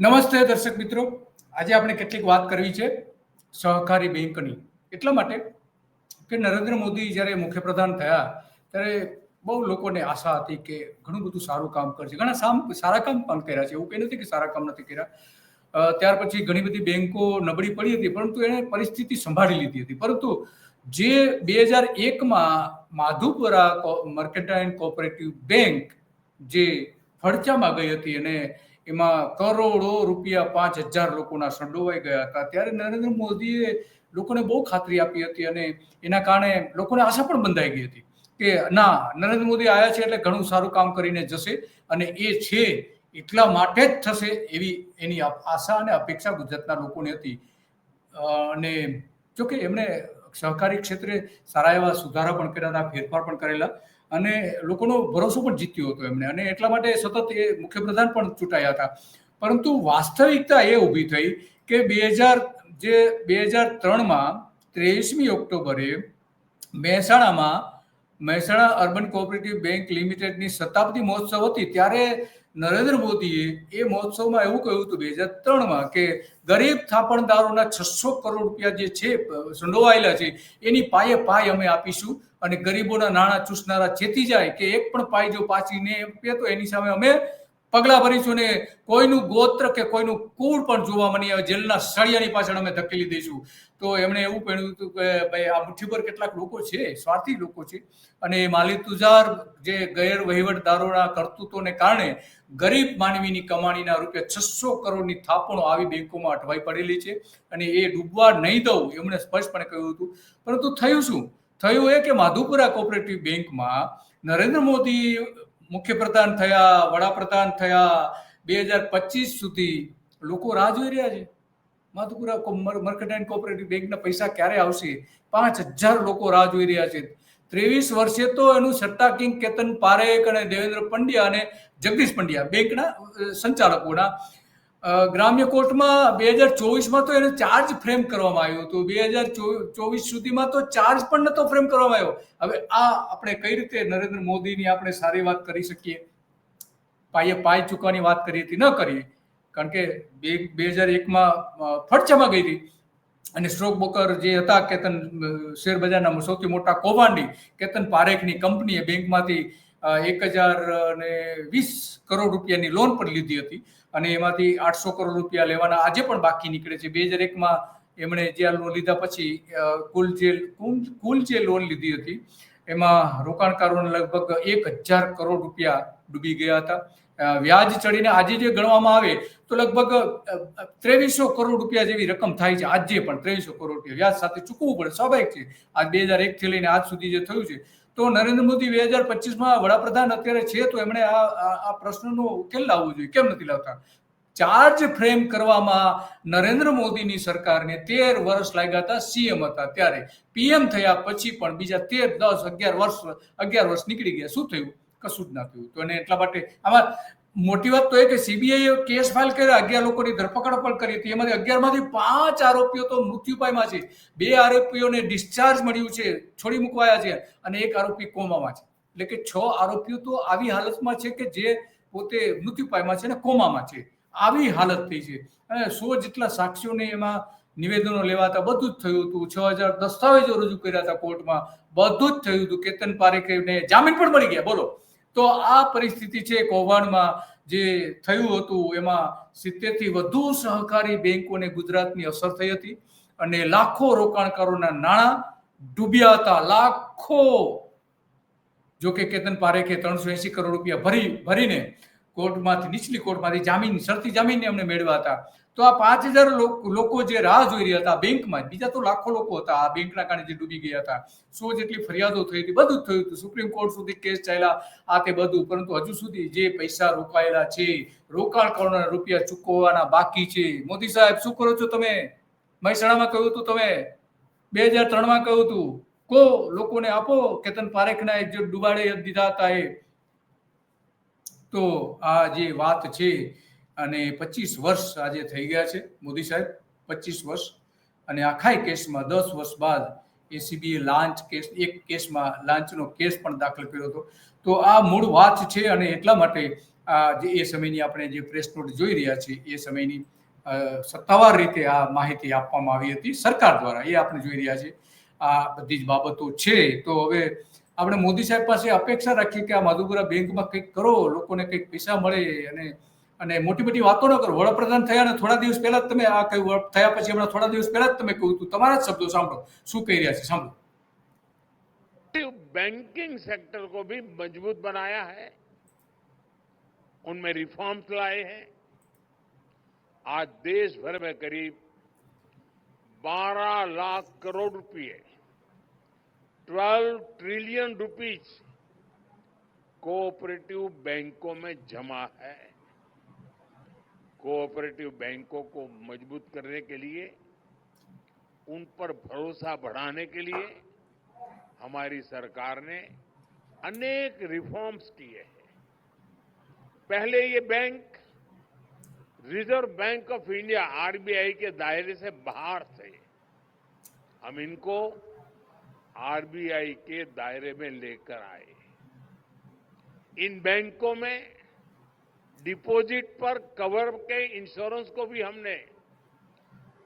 નમસ્તે દર્શક મિત્રો. આજે આપણે કેટલીક વાત કરવી છે સહકારી બેંકની. એટલા માટે કે નરેન્દ્ર મોદી જ્યારે મુખ્યપ્રધાન થયા, ત્યારે બહુ લોકોને આશા હતી કે ઘણું બધું સારું કામ કરશે. ઘણા સારા કામ પણ કર્યા છે. એવું કંઈ નથી કે સારા કામ નથી કર્યા. ત્યાર પછી ઘણી બધી બેંકો નબળી પડી હતી, પરંતુ એણે પરિસ્થિતિ સંભાળી લીધી હતી. પરંતુ જે બે હજાર એકમાં માધુપુરા મર્કેન્ટાઇન કોઓપરેટિવ બેંક જે ફડચામાં ગઈ હતી અને એમાં કરોડો રૂપિયા પાંચ હજાર લોકોના સંડોવાઈ ગયા હતા. ત્યારે નરેન્દ્ર મોદીએ લોકોને બહુ ખાતરી આપી હતી અને એના કારણે લોકોને આશા પણ બંધાઈ ગઈ હતી કે ના, નરેન્દ્ર મોદી આવ્યા છે એટલે ઘણું સારું કામ કરીને જશે અને એ છે એટલા માટે જ થશે એવી એની આશા અને અપેક્ષા ગુજરાતના લોકોની હતી. અને જોકે એમણે સહકારી ક્ષેત્રે સારા એવા સુધારા પણ કર્યા હતા, ફેરફાર પણ કરેલા. અને લોકોનો ભરોસો પણ જીત્યો હતો એમણે અને એટલા માટે સતત એ મુખ્યપ્રધાન પણ ચૂંટાયા હતા. પરંતુ વાસ્તવિકતા એ ઊભી થઈ કે બે હજાર જે બે હજાર ત્રણમાં ત્રેવીસમી ઓક્ટોબરે મહેસાણામાં, મહેસાણા અર્બન કોઓપરેટિવ બેંક લિમિટેડની શતાબ્દી મહોત્સવ હતી, ત્યારે નરેન્દ્ર મોદીએ એ મહોત્સવમાં એવું કહ્યું હતું, બે હજાર ત્રણમાં કે ગરીબ થાપણદારોના છસો કરોડ રૂપિયા જે છે સંડોવાયેલા છે, એની પાયે પાય અમે આપીશું અને ગરીબોના નાણાં ચૂસનારા ચેતી જાય કે એક પણ પાય જો પાછી ને આપીએ તો એની સામે અમે પગલાં ભરીશું ને કોઈનું ગોત્ર કે કોઈનું કુળ પણ જોવા મળી આવે, જેલના સળિયાની પાછળ અમે ધકેલી દઈશું. તો એમણે એવું કહ્યું હતું કે, ભાઈ, આ મુઠ્ઠીભર કેટલાક લોકો છે, સ્વાર્થી લોકો છે. અને માલી તુજાર જે ગેર વહીવટદારોના કરતૂતોને કારણે ગરીબ માનવીની કમાણીના રૂપે છસો કરોડની થાપણો આવી બેંકોમાં અટવાઈ પડેલી છે અને એ ડૂબવા નહીં દઉં, એમણે સ્પષ્ટપણે કહ્યું હતું. પરંતુ થયું શું? થયું એ કે માધુપુરા કોઓપરેટિવ બેંકમાં નરેન્દ્ર મોદી મુખ્યપ્રધાન થયા, વડાપ્રધાન થયા, બે હજાર પચીસ સુધી લોકો રાહ જોઈ રહ્યા છે. માધુપુરા મર્કન્ટાઇન કોઓપરેટિવ બેંકના પૈસા ક્યારે આવશે? પાંચ હજાર લોકો રાહ જોઈ રહ્યા છે. ત્રેવીસ વર્ષે તો એનું સટ્ટા કિંગ કેતન પારેખ અને દેવેન્દ્ર પંડ્યા અને જગદીશ પંડ્યા બેંકના સંચાલકોના ગ્રામ્ય કોર્ટમાં બે હજાર ચોવીસમાં તો એને ચાર્જ ફ્રેમ કરવામાં આવ્યો હતો. બે હજાર ચોવીસ સુધીમાં તો ચાર્જ પણ નતો ફ્રેમ કરવામાં આવ્યો. હવે આ આપણે કઈ રીતે નરેન્દ્ર મોદીની આપણે સારી વાત કરી શકીએ? પાયે પાય ચૂકવાની વાત કરી હતી, ન કરીએ કારણ કે બે બે હજાર એકમાં ફડચામાં ગઈ હતી. અને સ્ટ્રોક બ્રોકર જે હતા, કેતન શેરબજારના શેર બજારના સૌથી મોટા કૌભાંડી, કેતન પારેખની કંપનીએ બેંકમાંથી એક હજાર ને વીસ કરોડ રૂપિયાની લોન પણ લીધી હતી અને એમાંથી આઠસો કરોડ રૂપિયા લેવાના આજે પણ બાકી નીકળે છે. બે હજાર એકમાં એમણે જે આ લોન લીધા પછી કુલ જે કુલ જે લોન લીધી હતી, એમાં રોકાણકારોને લગભગ એક હજાર કરોડ રૂપિયા ડૂબી ગયા હતા. વ્યાજ ચડીને આજે જે ગણવામાં આવે તો લગભગ ત્રેવીસો કરોડ રૂપિયા જેવી રકમ થાય છે. આજે પણ ત્રેવીસો કરોડ રૂપિયા વ્યાજ સાથે ચૂકવવું પડે. સ્વાભાવિક છે. આજ બે હજાર એકથી લઈને આજ સુધી જે થયું છે તો નરેન્દ્ર મોદી બે હજાર પચીસમાં વડાપ્રધાન અત્યારે છે, તો એમણે આ આ પ્રશ્નનો ઉકેલ લાવવો જોઈએ. કેમ નથી લાવતા? ચાર્જ ફ્રેમ કરવામાં નરેન્દ્ર મોદીની સરકારને તેર વર્ષ લાગ્યા હતા, સીએમ હતા ત્યારે. પીએમ થયા પછી પણ બીજા તેર, દસ, અગિયાર વર્ષ અગિયાર વર્ષ નીકળી ગયા. શું થયું? કશું જ ના થયું. તો એને એટલા માટે આમાં મોટી વાત તો એ કે સીબીઆઈએ કેસ ફાઇલ કર્યા, અગિયાર લોકોની ધરપકડ પણ કરી હતી. એમાંથી અગિયારમાંથી પાંચ આરોપીઓ તો મૃત્યુપાયમાં છે. બે આરોપીઓને ડિસ્ચાર્જ મળ્યું છે, છોડી મૂકવાયા છે અને એક આરોપી કોમામાં છે. એટલે કે છ આરોપીઓ તો આવી હાલતમાં છે કે જે પોતે મૃત્યુપાયમાં છે અને કોમામાં છે. આવી હાલત થઈ છે. અને સો જેટલા સાક્ષીઓને એમાં નિવેદનો લેવાતા બધું જ થયું હતું. છ હજાર દસ્તાવેજો રજૂ કર્યા હતા કોર્ટમાં. બધું જ થયું હતું. કેતન પારેખને જામીન પણ મળી ગયા. બોલો. તો આ પરિસ્થિતિ છે કૌભાંડમાં જે થયું હતું, એમાં સિત્તેરથી વધુ સહકારી બેન્કોને ગુજરાતની અસર થઈ હતી અને લાખો રોકાણકારોના નાણાં ડૂબ્યા હતા. લાખો! જો કે કેતન પારેખે ત્રણસો એસી કરોડ રૂપિયા ભરી, ભરીને કોર્ટમાંથી, નીચલી કોર્ટમાંથી જામીન સરતી જામીનને એમને મેળવ્યા હતા. તો આ પાંચ હજાર લોકો જે રાહ જોઈ રહ્યા હતા બેંકમાં, બીજા તો લાખો લોકો હતા આ બેંકના કારણે જે ડૂબી ગયા હતા. સો જેટલી ફરિયાદો થઈ હતી, બધું થયું હતું. સુપ્રીમ કોર્ટ સુધી કેસ ચાલ્યા, આ તે બધું. પરંતુ હજુ સુધી જે પૈસા રોકાયેલા છે રોકાણકારોના રૂપિયા ચૂકવવાના બાકી છે. મોદી સાહેબ, શું કરો છો તમે? મહેસાણામાં કહ્યું હતું તમે? બે હજાર ત્રણમાં કહ્યું હતું. કો લોકોને આપો, કેતન પારેખના જે ડુબાડે દીધા હતા એ. તો આ જે વાત છે અને પચીસ વર્ષ આજે થઈ ગયા છે, મોદી સાહેબ, પચીસ વર્ષ. અને આખા કેસમાં દસ વર્ષ બાદ એસીબીએ લાંચ કેસ, એક કેસમાં લાંચનો કેસ પણ દાખલ કર્યો હતો. તો આ મૂળ વાત છે અને એટલા માટે આ જે એ સમયની આપણે જે પ્રેસ નોટ જોઈ રહ્યા છીએ, એ સમયની સત્તાવાર રીતે આ માહિતી આપવામાં આવી હતી સરકાર દ્વારા, એ આપણે જોઈ રહ્યા છીએ. આ બધી જ બાબતો છે. તો હવે આપણે મોદી સાહેબ પાસે અપેક્ષા રાખીએ કે આ માધુપુરા બેંકમાં કંઈક કરો, લોકોને કંઈક પૈસા મળે અને અને મોટી મોટી વાતો ન કરો વડાપ્રધાન થયા ને થોડા દિવસ પહેલા જ તમે આ કહ્યું થયા પછી હમણાં થોડા દિવસ પહેલા જ તમે કહ્યું હતું તમારા જ શબ્દો સાંભળો શું કહી રહ્યા છે સાંભળો बैंकिंग सेक्टर को भी मजबूत बनाया है उनमें रिफॉर्म्स लाए हैं आज देश भर में करीब 12 लाख करोड़ रुपए 12 ट्रिलियन रुपीज कोऑपरेटिव बैंकों में जमा है कोऑपरेटिव बैंकों को मज़बूत करने के लिए, उन पर भरोसा बढ़ाने के लिए हमारी सरकार ने अनेक रिफॉर्म्स किए हैं। पहले ये bank, reserve bank of India, RBI के दायरे से बाहर थे। हम इनको आरबीआई के दायरे में लेकर आए। इन बैंकों में डिपॉजिट पर कवर के इंश्योरेंस को भी हमने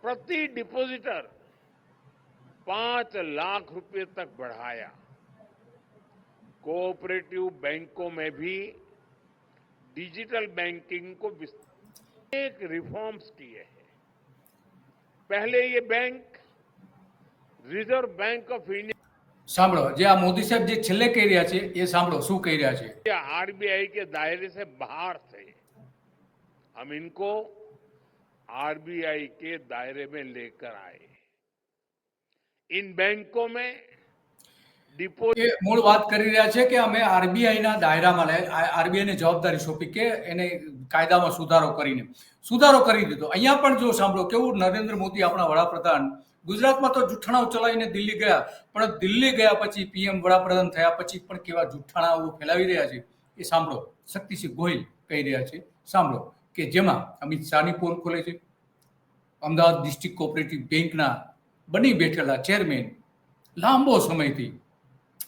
प्रति डिपॉजिटर पांच लाख रुपए तक बढ़ाया कोऑपरेटिव बैंकों में भी डिजिटल बैंकिंग को विस- अनेक रिफॉर्म्स किए हैं पहले ये bank reserve bank of India સાંભળો જે આ મોદી સાહેબ જે છેલ્લે કહી રહ્યા છે એ સાંભળો શું કહી રહ્યા છે आरबीआई के दायरे से बाहर थे हम इनको आरबीआई के दायरे में लेकर आए इन बैंकों में डिपॉजिट એ મૂળ વાત કરી રહ્યા છે કે અમે આરબીઆઈના દાયરામાં લે આરબીઆઈને જવાબદારી સોંપી કે એને કાયદામાં સુધારો કરીને સુધારો કરી દીધો અહીંયા પણ જો સાંભળો કેવું નરેન્દ્ર મોદી આપણા વડાપ્રધાન ગુજરાતમાં તો જુઠ્ઠાણાઓ ચલાવીને દિલ્હી ગયા પણ દિલ્હી ગયા પછી પીએમ વડાપ્રધાન થયા પછી પણ કેવા જુઠ્ઠાણાઓ ફેલાવી રહ્યા છે એ સાંભળો શક્તિસિંહ ગોહિલ કહી રહ્યા છે સાંભળો કે જેમાં અમિત શાહની પોલ ખોલે છે. અમદાવાદ ડિસ્ટ્રિક્ટ કોઓપરેટિવ બેંકના બની બેઠેલા ચેરમેન લાંબો સમયથી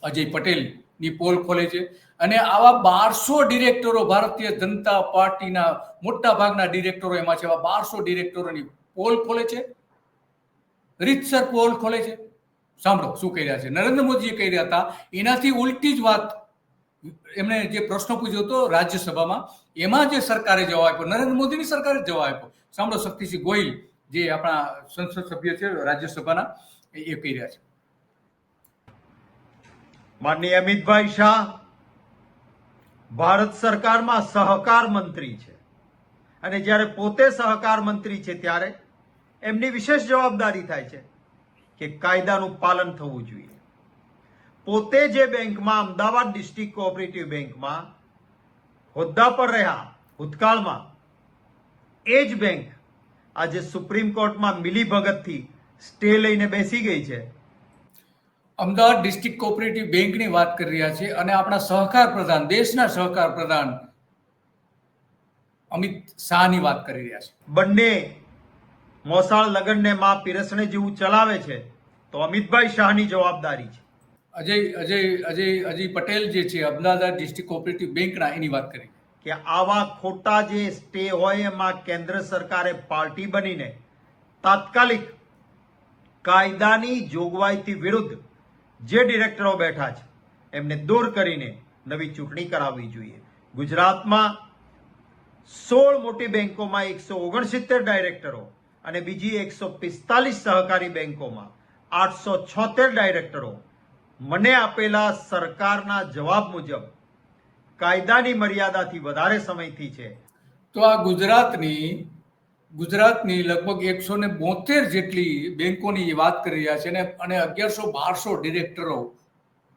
અજય પટેલની પોલ ખોલે છે અને આવા બારસો ડિરેક્ટરો ભારતીય જનતા પાર્ટીના મોટા ભાગના ડિરેક્ટરો એમાં છે એવા બારસો ડિરેક્ટરોની પોલ ખોલે છે. રીતસર પોલ ખોલે છે. સાંભળો શું કહી રહ્યા છે. નરેન્દ્ર મોદીએ કહી રહ્યા હતા, એનાથી ઉલટી જ વાત એમણે જે પ્રશ્ન પૂછ્યો હતો રાજ્યસભામાં, એમાં જે સરકારે જવાબ આપ્યો, નરેન્દ્ર મોદીની સરકારે જવાબ આપ્યો. સાંભળો શક્તિસિંહ ગોહિલ, જે આપણા સંસદ સભ્ય છે, રાજ્યસભાના, એ કહી રહ્યા છે. માનનીય અમિતભાઈ શાહ, ભારત સરકારમાં સહકાર મંત્રી છે. અને જ્યારે પોતે સહકાર મંત્રી છે ત્યારે એમની વિશેષ જવાબદારી થાય છે કે કાયદાનું પાલન થવું જોઈએ. પોતે જે બેંકમાં અમદાવાદ ડિસ્ટ્રિક્ટ કોઓપરેટિવ બેંકમાં હોદ્દા પર રહ્યા ભૂતકાળમાં એ જ બેંક આજે સુપ્રીમ કોર્ટમાં મિલીભગતથી સ્ટે લઈને બેસી ગઈ છે. અમદાવાદ ડિસ્ટ્રિક્ટ કોઓપરેટિવ બેંકની વાત કરી રહ્યા છે અને આપણા સહકાર પ્રધાન દેશના સહકાર પ્રધાન અમિત શાહની વાત કરી રહ્યા છે. બંને મોસાળ લગનને માં પીરસણે જેવું ચલાવે છે તો અમિતભાઈ શાહની જવાબદારી છે. અજય અજય અજય અજય પટેલ જે છે અમદાવાદ ડિસ્ટ્રિક્ટ કોઓપરેટિવ બેંકના એની વાત કરી. કે આવા ખોટા જે સ્ટે હોય એમાં કેન્દ્ર સરકારે પાર્ટી બનીને તાત્કાલિક કાયદાની જોગવાઈથી વિરુદ્ધ જે ડિરેક્ટરો બેઠા છે, એમને દૂર કરીને નવી ચૂંટણી કરાવવી જોઈએ. ગુજરાતમાં સોળ મોટી બેંકોમાં એકસો ઓગણસિત્તેર ડાયરેક્ટરો અને બીજી એકસો પિસ્તાલીસ સહકારી બેંકોમાં આઠસો છોતેર ડાયરેક્ટરો મને આપેલા સરકારના જવાબ મુજબ કાયદાની મર્યાદાથી વધારે સમયથી છે. તો આ ગુજરાતની ગુજરાતની લગભગ એકસો ને બોતેર જેટલી બેંકોની વાત કરી રહ્યા છે અને અને અગિયારસો બારસો ડિરેક્ટરો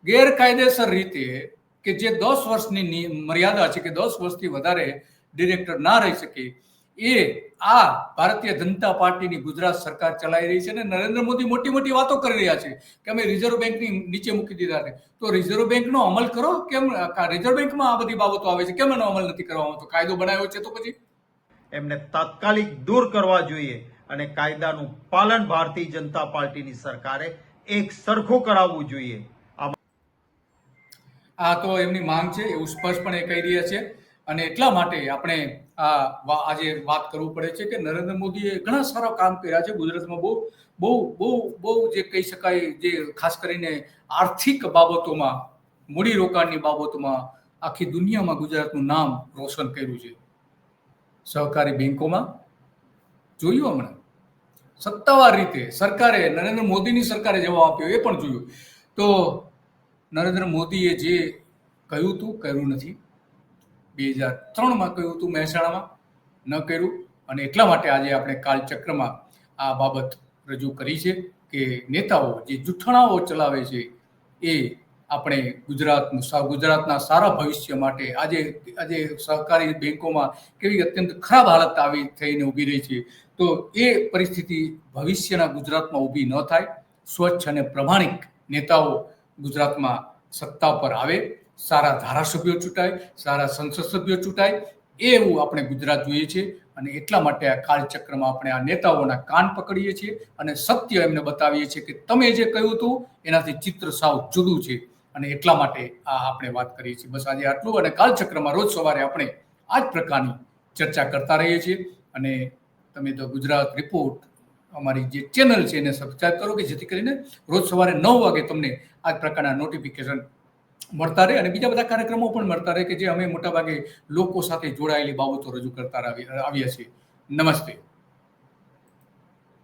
ગેરકાયદેસર રીતે કે જે દસ વર્ષની મર્યાદા છે કે દસ વર્ષથી વધારે ડિરેક્ટર ના રહી શકે એ આ ભારતીય જનતા પાર્ટીની ગુજરાત સરકાર ચલાવી રહી છે અને નરેન્દ્ર મોદી મોટી મોટી વાતો કરી રહ્યા છે કે અમે રિઝર્વ બેંકની નીચે મૂકી દીધા છે. તો રિઝર્વ બેંકનો અમલ કરો કેમ? રિઝર્વ બેંકમાં આ બધી બાબતો આવે છે? કેમ એનો અમલ નથી કરવામાં આવતો? કાયદો બનાવ્યો છે તો પછી? એમને તાત્કાલિક દૂર કરવા જોઈએ અને કાયદાનું પાલન ભારતીય જનતા પાર્ટીની સરકારે એક સરખું કરાવવું જોઈએ. આ આ તો એમની માંગ છે એવું સ્પષ્ટપણે કહી રહ્યા છે. અને એટલા માટે આપણે આ આજે વાત કરવું પડે છે કે નરેન્દ્ર મોદીએ ઘણા સારા કામ કર્યા છે. ગુજરાતમાં બહુ બહુ બહુ બહુ જે કહી શકાય જે ખાસ કરીને આર્થિક બાબતોમાં મૂડીરોકાણની બાબતોમાં આખી દુનિયામાં ગુજરાતનું નામ રોશન કર્યું છે. સહકારી બેંકોમાં જોયું હમણાં? સત્તાવાર રીતે સરકારે, નરેન્દ્ર મોદીની સરકારે જવાબ આપ્યો, એ પણ જોયું. તો નરેન્દ્ર મોદીએ જે કહ્યું હતું કર્યું નથી. બે હજાર ત્રણમાં કહ્યું હતું મહેસાણામાં? ન કર્યું. અને એટલા માટે આજે આપણે કાલચક્રમાં આ બાબત રજૂ કરી છે કે નેતાઓ જે જૂઠાણાઓ ચલાવે છે એ આપણે ગુજરાતનું ગુજરાતના સારા ભવિષ્ય માટે આજે આજે સહકારી બેંકોમાં કેવી અત્યંત ખરાબ હાલત આવી થઈને ઊભી રહી છે. તો એ પરિસ્થિતિ ભવિષ્યના ગુજરાતમાં ઊભી ન થાય. સ્વચ્છ અને પ્રમાણિક નેતાઓ ગુજરાતમાં સત્તા પર આવે. સારા ધારાસભ્યો ચૂંટાય, સારા સંસદ સભ્યો ચૂંટાય, એવું આપણે ગુજરાત જોઈએ છીએ અને એટલા માટે આ કાળચક્રમાં આપણે આ નેતાઓના કાન પકડીએ છીએ અને સત્ય એમને બતાવીએ છીએ કે તમે જે કહ્યું હતું, એનાથી ચિત્ર સાવ જુદું છે. અને એટલા માટે આ આપણે વાત કરીએ છીએ. બસ આજે આટલું અને કાલચક્રમાં રોજ સવારે આપણે આ જ પ્રકારની ચર્ચા કરતા રહીએ છીએ. અને તમે તો ગુજરાત રિપોર્ટ, અમારી જે ચેનલ છે એને સબસ્ક્રાઈબ કરો કે જેથી કરીને રોજ સવારે નવ વાગે તમને આ જ પ્રકારના નોટિફિકેશન મળતા રહે અને બીજા બધા કાર્યક્રમો પણ મળતા રહે કે જે અમે મોટાભાગે લોકો સાથે જોડાયેલી બાબતો રજૂ કરતા આવી- આવ્યા છીએ. નમસ્તે.